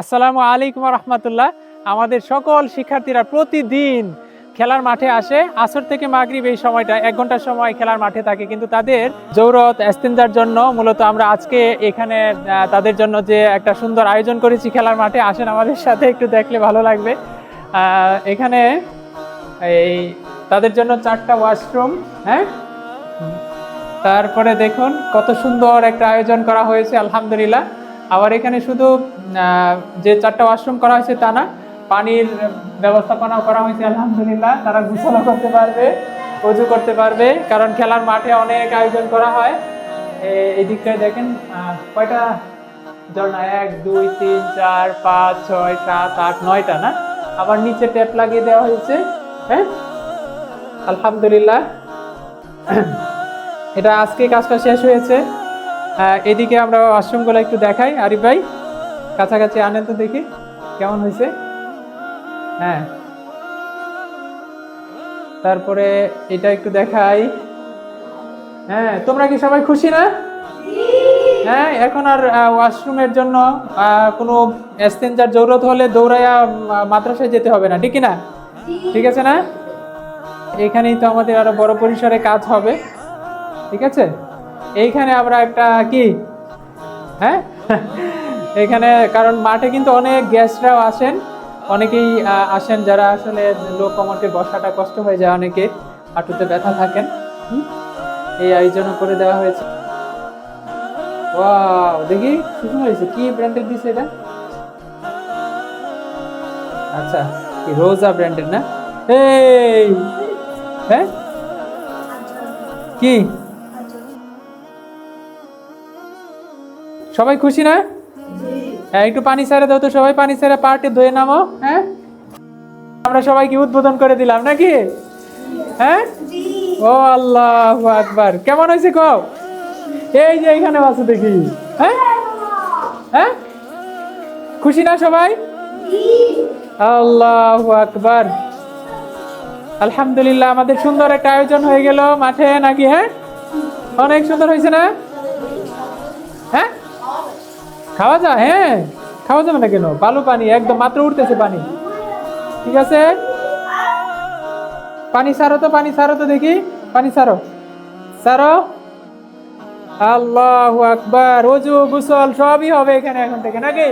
আসসালামু আলাইকুম রহমতুল্লাহ। আমাদের সকল শিক্ষার্থীরা প্রতিদিন খেলার মাঠে আসে। আসর থেকে মাগরিব এই সময়টা এক ঘণ্টার সময় খেলার মাঠে থাকে, কিন্তু তাদের জৌরত এস্তেঞ্জার জন্য। মূলত আমরা আজকে এখানে তাদের জন্য যে একটা সুন্দর আয়োজন করেছি খেলার মাঠে, আসেন আমাদের সাথে, একটু দেখলে ভালো লাগবে। এখানে এই তাদের জন্য চারটা ওয়াশরুম হ্যাঁ? তারপরে দেখুন কত সুন্দর একটা আয়োজন করা হয়েছে, আলহামদুলিল্লাহ। আবার এখানে শুধু যে চারটা ওয়াশরুম করা হয়েছে তা না, পানির ব্যবস্থাপনা করা হয়েছে, আলহামদুলিল্লাহ। তারা গোসলও করতে পারবে অজু করতে পারবে, কারণ খেলার মাঠে অনেক আয়োজন করা হয়। এই দিকটায় দেখেন কয়টা ঝর্ণা? এক, দুই, তিন, চার, পাঁচ, ছয়, সাত, আট, নয়টা না? আবার নিচে ট্যাপ লাগিয়ে দেওয়া হয়েছে হ্যাঁ? আলহামদুলিল্লাহ। এটা আজকে কাজটা শেষ হয়েছে। এদিকে আমরা ওয়াশরুমগুলো একটু দেখাই। আরিফ ভাই, কাছাকাছি আনেন তো দেখি, কেমন হয়েছে? হ্যাঁ। তারপরে এটা একটু দেখাই। হ্যাঁ তোমরা কি সবাই খুশি না? হ্যাঁ এখন আর ওয়াশরুমের জন্য কোনো এস্তেঞ্জার জরুরত হলে দৌড়াইয়া মাদ্রাসায় যেতে হবে না, ঠিক না? ঠিক আছে না? এখানেই তো আমাদের আরও বড় পরিসরে কাজ হবে, ঠিক আছে? এইখানে আমরা একটা কি? হ্যাঁ? এখানে, কারণ মাঠে কিন্তু অনেক গেস্টরাও আসেন। অনেকেই আসেন যারা আসলে লো কমোটে বসাটা কষ্ট হয়ে যায় অনেকে, হাঁটুতে ব্যথা থাকেন। এই আয়োজন করে দেওয়া হয়েছে। দেখি, সুন্দর হয়েছে। কি ব্র্যান্ডের দিছে এটা? আচ্ছা কি রোজা ব্র্যান্ডের না? এই হ্যাঁ? কি? সবাই খুশি না? হ্যাঁ একটু পানি ছেড়ে দাও তো সবাই, পানি ছেড়ে পার্টি ধুয়ে নামো হ্যাঁ? আমরা সবাইকে উদ্বোধন করে দিলাম নাকি? হ্যাঁ? ও আল্লাহ আকবার। কেমন হয়েছে কও? এই যে এখানে আছে দেখি। হ্যাঁ? হ্যাঁ? খুশি না সবাই? আল্লাহ আকবার। আলহামদুলিল্লাহ, আমাদের সুন্দর একটা আয়োজন হয়ে গেল মাঠে নাকি হ্যাঁ? অনেক সুন্দর হয়েছে না? হ্যাঁ? খাওয়া যায়? হ্যাঁ খাওয়া যাবে না কেন? বালু পানি, একদম মাত্র উঠতেছে পানি। ঠিক আছে? পানি সারো তো, পানি সারো তো দেখি। পানি সারো। সারো। আল্লাহ আকবার। রোজু গুসল সবই হবে এখানে এখন থেকে, নাকি?